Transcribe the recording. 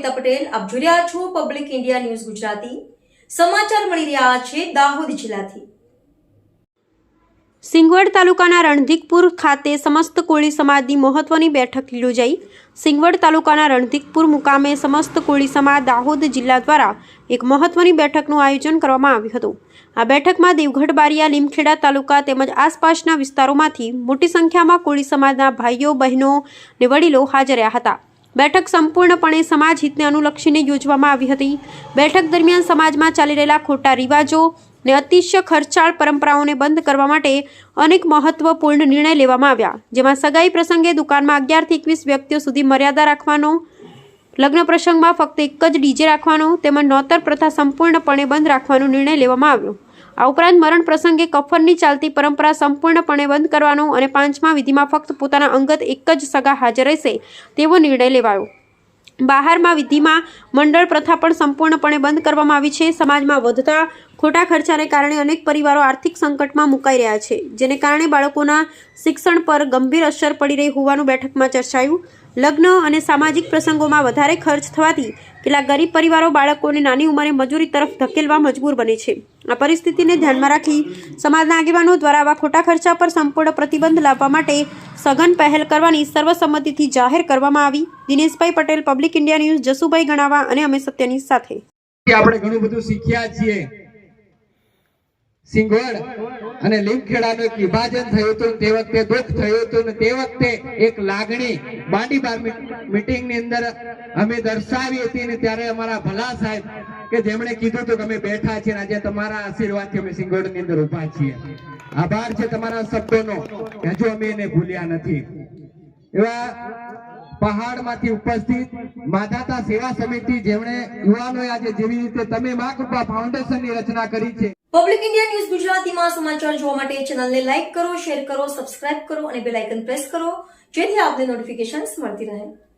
અર્પિતા પટેલ, આપ જોઈ રહ્યા છો પબ્લિક ઇન્ડિયા ન્યૂઝ ગુજરાતી. સમાચાર મળી રહ્યા છે દાહોદ જિલ્લાથી. સિંગવડ તાલુકાના રણધીકપુર ખાતે સમસ્ત કોળી સમાજની મહત્વની બેઠક યોજાઈ સિંગવડ તાલુકાના રણધીકપુર મુકામે સમસ્ત કોળી સમાજ દાહોદ જિલ્લા દ્વારા એક મહત્વની બેઠકનું આયોજન કરવામાં આવ્યું હતું. આ બેઠકમાં દેવગઢ બારિયા, લીમખેડા તાલુકા તેમજ આસપાસના વિસ્તારોમાંથી મોટી સંખ્યામાં કોળી સમાજના ભાઈઓ, બહેનો ને વડીલો હાજર રહ્યા હતા. બેઠક સંપૂર્ણપણે સમાજ હિતને અનુલક્ષીને યોજવામાં આવી હતી. બેઠક દરમિયાન સમાજમાં ચાલી રહેલા ખોટા રિવાજો ને અતિશય ખર્ચાળ પરંપરાઓને બંધ કરવા માટે અનેક મહત્વપૂર્ણ નિર્ણય લેવામાં આવ્યા, જેમાં સગાઈ પ્રસંગે દુકાનમાં અગિયારથી એકવીસ વ્યક્તિઓ સુધી મર્યાદા રાખવાનો લગ્ન પ્રસંગમાં ફક્ત એક જ ડીજે રાખવાનો તેમજ નોતર પ્રથા સંપૂર્ણપણે બંધ રાખવાનો નિર્ણય લેવામાં આવ્યો. આ ઉપરાંત મરણ પ્રસંગે કફનની ચાલતી પરંપરા સંપૂર્ણપણે બંધ કરવાનો અને પાંચમા વિધિમાં ફક્ત પોતાના અંગત એક જ સગા હાજર રહેશે તેવો નિર્ણય લેવાયો. બહારમાં વિધિમાં મંડળ પ્રથા પણ સંપૂર્ણપણે બંધ કરવામાં આવી છે. સમાજમાં વધતા ખોટા ખર્ચાને કારણે અનેક પરિવારો આર્થિક સંકટમાં મુકાઈ રહ્યા છે, જેને કારણે બાળકોના શિક્ષણ પર ગંભીર અસર પડી રહી હોવાનું બેઠકમાં ચર્ચાયું. લગ્ન અને સામાજિક પ્રસંગોમાં વધારે ખર્ચ થવાથી કેટલાક ગરીબ પરિવારો બાળકોને નાની ઉંમરે મજૂરી તરફ ધકેલવા મજબૂર બને છે. આ પરિસ્થિતિને ધ્યાનમાં રાખી સમાજના આગેવાનો દ્વારા આવા ખોટા ખર્ચા પર સંપૂર્ણ પ્રતિબંધ લાવવા માટે સઘન પહેલ કરવાની સર્વસંમતિથી જાહેર કરવામાં આવી. Dineshbhai Patel, Public India News, Jasubhai Ganava અને અમે સત્યની સાથે. આપણે ઘણું બધું શીખ્યા છીએ. સિંગવડ અને લીમખેડાનું એક વિભાજન થયું હતું તે વખતે દુઃખ થયું હતું તે વખતે એક લાગણી બાંડી બાર મીટિંગની અંદર અમે દર્શાવી હતી ને ત્યારે અમારા ભલા સાહેબ કે જેમણે કીધું હતું કે અમે બેઠા છીએ આજે તમારા આશીર્વાદથી અમે સિંગોડની અંદર ઊભા છીએ. આભાર છે તમારા શબ્દોનો. હજુ અમે એને ભૂલ્યા નથી. એવા પહાડમાંથી ઉપસ્થિત માધાતા સેવા સમિતિ જેમણે યુવાનોએ આજે જેવી રીતે તમે મા કૃપા ફાઉન્ડેશનની રચના કરી છે. પબ્લિક ઇન્ડિયા ન્યૂઝ ગુજરાતીમાં સમાચાર જોવા માટે ચેનલને લાઇક કરો, શેર કરો, સબસ્ક્રાઇબ કરો અને બેલ આઇકન પ્રેસ કરો. જેથી આપને નોટિફિકેશન્સ મળતી રહે.